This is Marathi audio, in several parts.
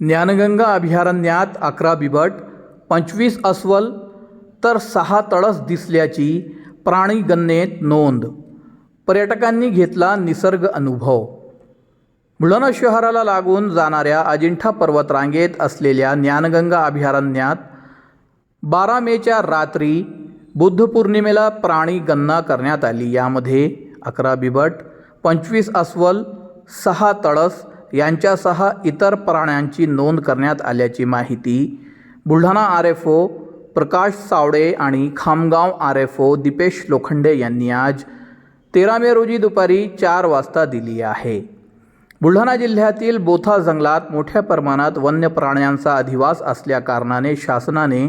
ज्ञानगंगा अभयारण्यात अकरा बिबट पंचवीस अस्वल तर सहा तळस दिसल्याची प्राणीगणनेत नोंद. पर्यटकांनी घेतला निसर्ग अनुभव. बुलढाणा शहराला लागून जाणाऱ्या अजिंठा पर्वतरांगेत असलेल्या ज्ञानगंगा अभयारण्यात बारा मेच्या रात्री बुद्ध पौर्णिमेला प्राणी गणना करण्यात आली. यामध्ये अकरा बिबट पंचवीस अस्वल सहा तळस यांच्यासह इतर प्राण्यांची नोंद करण्यात आल्याची माहिती Buldhana R F O Prakash Savade आणि Khamgaon R F O Dipesh Lokhande यांनी आज तेरा मे रोजी दुपारी चार वाजता दिली आहे. बुलढाणा जिल्ह्यातील बोथा जंगलात मोठ्या प्रमाणात वन्य प्राण्यांचा अधिवास असल्याकारणाने शासनाने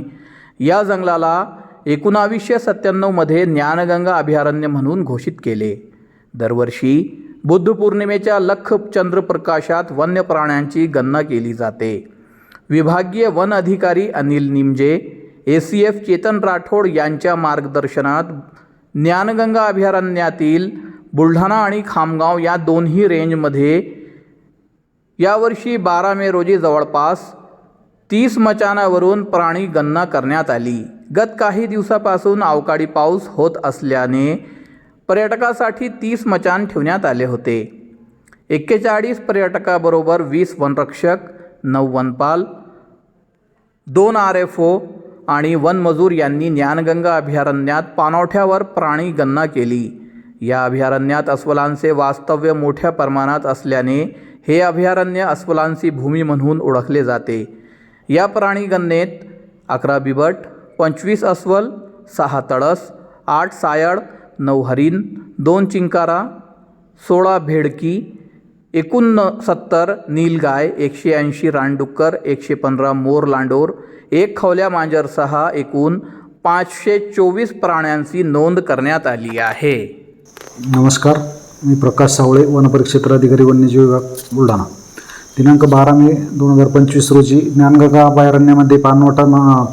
या जंगलाला एकोणावीसशे सत्त्याण्णवमध्ये ज्ञानगंगा अभयारण्य म्हणून घोषित केले. दरवर्षी बुद्ध पौर्णिमेच्या लख चंद्रप्रकाशात वन्य प्राण्यांची गणना केली जाते. विभागीय वन अधिकारी Anil Nimje A C F Chetan Rathod यांच्या मार्गदर्शनात ज्ञानगंगा अभयारण्यातील बुलढाणा आणि खामगाव या दोन्ही रेंजमध्ये यावर्षी बारा मे रोजी जवळपास तीस मचानावरून प्राणी गणना करण्यात आली. गत काही दिवसापासून अवकाळी पाऊस होत असल्याने पर्यटकासाठी तीस मचान ठेवण्यात आले होते. एक्केचाळीस पर्यटकाबरोबर वीस वनरक्षक नऊ वनपाल दोन आर एफ ओ आणि वनमजूर यांनी ज्ञानगंगा अभयारण्यात पाणवठ्यावर प्राणी गणना केली. या अभयारण्यात अस्वलांचे वास्तव्य मोठ्या प्रमाणात असल्याने हे अभयारण्य अस्वलांची भूमी म्हणून ओळखले जाते. या प्राणीगणनेत अकरा बिबट पंचवीस अस्वल सहा तळस आठ सायड नऊ हरीन दोन चिंकारा सोळा भेडकी एकोणसत्तर नीलगाय एकशे ऐंशी रानडुक्कर एकशे पंधरा मोर लांडोर एक खवल्या मांजरसह एकूण पाचशे चोवीस प्राण्यांची नोंद करण्यात आली आहे नमस्कार मी प्रकाश सावळे वनपरिक्षेत्र अधिकारी वन्यजीव विभाग बुलढाणा दिनांक बारा मे दोन हजार पंचवीस रोजी ज्ञानगंगा अभयारण्यामध्ये पानवटा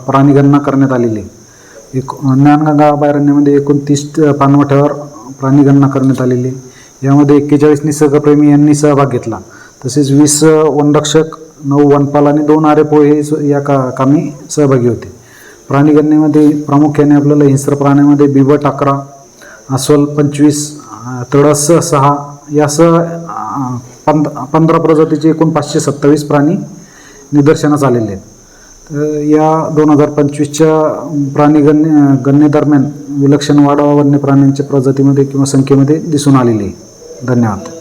प्राणीगणना करण्यात आलेली आहे. एक ज्ञानगंगा अभयारण्यामध्ये एकोणतीस पानवठ्यावर प्राणीगणना करण्यात आलेली आहे. यामध्ये एक्केचाळीस निसर्गप्रेमी यांनी सहभाग घेतला. तसेच वीस वनरक्षक नऊ वनपाल आणि दोन आरेपो हे या का कामी सहभागी होते. प्राणीगणनेमध्ये प्रामुख्याने आपल्याला हिंस्र प्राण्यामध्ये बिबट अकरा अस्वल पंचवीस अ, तळस सहा यासह पंधरा पंध पंधरा प्रजातीचे एकूण पाचशे सत्तावीस प्राणी निदर्शनास आलेले आहेत. या दोन हजार पंचवीसच्या प्राणी गण्य गणनेदरम्यान विलक्षण वाढ वन्य प्राण्यांच्या प्रजातीमध्ये किंवा संख्येमध्ये दिसून आलेली आहे. धन्यवाद.